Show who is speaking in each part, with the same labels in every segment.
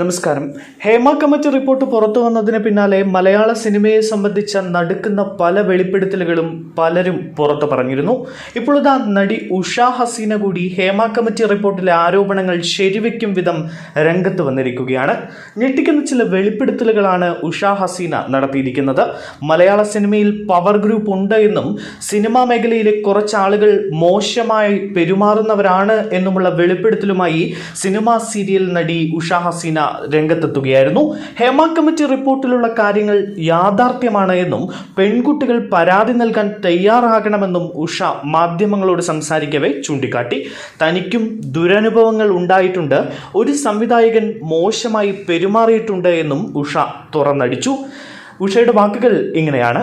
Speaker 1: നമസ്കാരം. Hema committee report പുറത്തു വന്നതിന് പിന്നാലെ മലയാള സിനിമയെ സംബന്ധിച്ച നടുക്കുന്ന പല വെളിപ്പെടുത്തലുകളും പലരും പുറത്തു പറഞ്ഞിരുന്നു. ഇപ്പോൾ നടി ഉഷ ഹസീന കൂടി ഹേമ കമ്മിറ്റി റിപ്പോർട്ടിലെ ആരോപണങ്ങൾ ശരിവെക്കും വിധം രംഗത്ത് വന്നിരിക്കുകയാണ്. ഞെട്ടിക്കുന്ന ചില വെളിപ്പെടുത്തലുകളാണ് ഉഷ ഹസീന നടത്തിയിരിക്കുന്നത്. മലയാള സിനിമയിൽ പവർ ഗ്രൂപ്പ് ഉണ്ട് എന്നും സിനിമാ മേഖലയിലെ കുറച്ച് ആളുകൾ മോശമായി പെരുമാറുന്നവരാണ് എന്നുമുള്ള വെളിപ്പെടുത്തലുമായി സിനിമാ സീരിയൽ നടി ഉഷ ഹസീന രംഗത്തെത്തുകയായിരുന്നു. ഹേമ കമ്മിറ്റി റിപ്പോർട്ടിലുള്ള കാര്യങ്ങൾ യാഥാർത്ഥ്യമാണ് എന്നും പെൺകുട്ടികൾ പരാതി നൽകാൻ തയ്യാറാകണമെന്നും ഉഷ മാധ്യമങ്ങളോട് സംസാരിക്കവേ ചൂണ്ടിക്കാട്ടി. തനിക്കും ദുരനുഭവങ്ങൾ ഉണ്ടായിട്ടുണ്ട്. ഒരു സംവിധായകൻ മോശമായി പെരുമാറിയിട്ടുണ്ട് എന്നും ഉഷ തുറന്നടിച്ചു. ഉഷയുടെ വാക്കുകൾ ഇങ്ങനെയാണ്.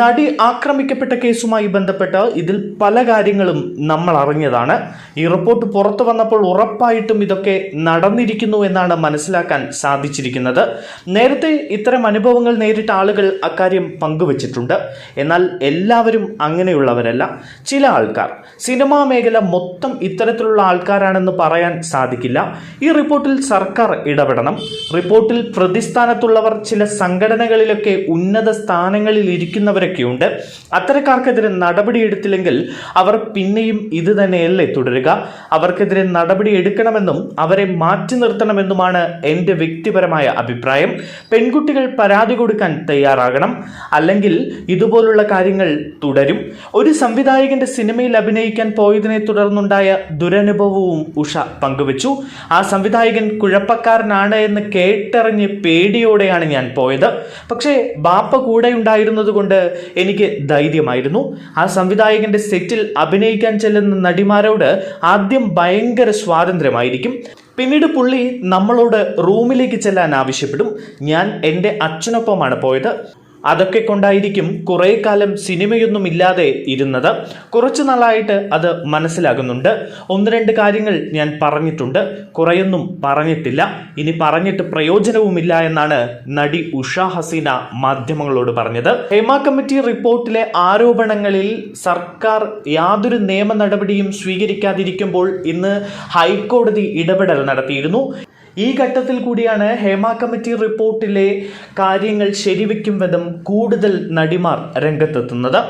Speaker 1: നടി ആക്രമിക്കപ്പെട്ട കേസുമായി ബന്ധപ്പെട്ട് ഇതിൽ പല കാര്യങ്ങളും നമ്മൾ അറിഞ്ഞതാണ്. ഈ റിപ്പോർട്ട് പുറത്തു വന്നപ്പോൾ ഉറപ്പായിട്ടും ഇതൊക്കെ നടന്നിരിക്കുന്നു എന്നാണ് മനസ്സിലാക്കാൻ സാധിച്ചിരിക്കുന്നത്. നേരത്തെ ഇത്തരം അനുഭവങ്ങൾ നേരിട്ട ആളുകൾ അക്കാര്യം പങ്കുവച്ചിട്ടുണ്ട്. എന്നാൽ എല്ലാവരും അങ്ങനെയുള്ളവരല്ല ചില ആൾക്കാർ. സിനിമാ മേഖല മൊത്തം ഇത്തരത്തിലുള്ള ആൾക്കാരാണെന്ന് പറയാൻ സാധിക്കില്ല. ഈ റിപ്പോർട്ടിൽ സർക്കാർ ഇടപെടണം. റിപ്പോർട്ടിൽ പ്രതിസ്ഥാനത്തുള്ളവർ ചില സംഘടനകളിലൊക്കെ ഉന്നത സ്ഥാനങ്ങളിൽ ഇരിക്കുന്നവരൊക്കെയുണ്ട് അത്തരക്കാർക്കെതിരെ നടപടിയെടുത്തില്ലെങ്കിൽ അവർ പിന്നെയും ഇത് തന്നെയല്ലേ തുടരുക? അവർക്കെതിരെ നടപടി എടുക്കണമെന്നും അവരെ മാറ്റി നിർത്തണമെന്നുമാണ് എന്റെ വ്യക്തിപരമായ അഭിപ്രായം. പെൺകുട്ടികൾ പരാതി കൊടുക്കാൻ തയ്യാറാകണം. അല്ലെങ്കിൽ ഇതുപോലുള്ള കാര്യങ്ങൾ തുടരും. ഒരു സംവിധായകന്റെ സിനിമയിൽ അഭിനയിക്കാൻ പോയതിനെ തുടർന്നുണ്ടായ ദുരനുഭവവും ഉഷ പങ്കുവച്ചു. ആ സംവിധായകൻ കുഴപ്പക്കാരനാണ് എന്ന് കേട്ടറിഞ്ഞ് പേടിയോടെയാണ് ഞാൻ പോയത്. പക്ഷേ ബാപ്പ കൂടെ ഉണ്ടായിരുന്നത് കൊണ്ട് എനിക്ക് ധൈര്യമായിരുന്നു. ആ സംവിധായകന്റെ സെറ്റിൽ അഭിനയിക്കാൻ ചെല്ലുന്ന നടിമാരോട് ആദ്യം ഭയങ്കര സ്വാതന്ത്ര്യമായിരിക്കും. പിന്നീട് പുള്ളി നമ്മളോട് റൂമിലേക്ക് ചെല്ലാൻ ആവശ്യപ്പെടും. ഞാൻ എന്റെ അച്ഛനൊപ്പമാണ് പോയത്. അതൊക്കെ കൊണ്ടായിരിക്കും കുറേ കാലം സിനിമയൊന്നും ഇല്ലാതെ ഇരുന്നത്. കുറച്ചു നാളായിട്ട് അത് മനസ്സിലാകുന്നുണ്ട്. ഒന്ന് രണ്ട് കാര്യങ്ങൾ ഞാൻ പറഞ്ഞിട്ടുണ്ട്. കുറേയൊന്നും പറഞ്ഞിട്ടില്ല. ഇനി പറഞ്ഞിട്ട് പ്രയോജനവുമില്ല എന്നാണ് നടി ഉഷ ഹസീന മാധ്യമങ്ങളോട് പറഞ്ഞത്. ഹേമ കമ്മിറ്റി റിപ്പോർട്ടിലെ ആരോപണങ്ങളിൽ സർക്കാർ യാതൊരു നിയമ നടപടിയും സ്വീകരിക്കാതിരിക്കുമ്പോൾ ഇന്ന് ഹൈക്കോടതി ഇടപെടൽ നടത്തിയിരുന്നു. ഈ ഘട്ടത്തിൽ കൂടിയാണ് ഹേമ കമ്മിറ്റി റിപ്പോർട്ടിലെ കാര്യങ്ങൾ ശരിവെക്കും വിധം കൂടുതൽ നടിമാർ രംഗത്തെത്തുന്നത്.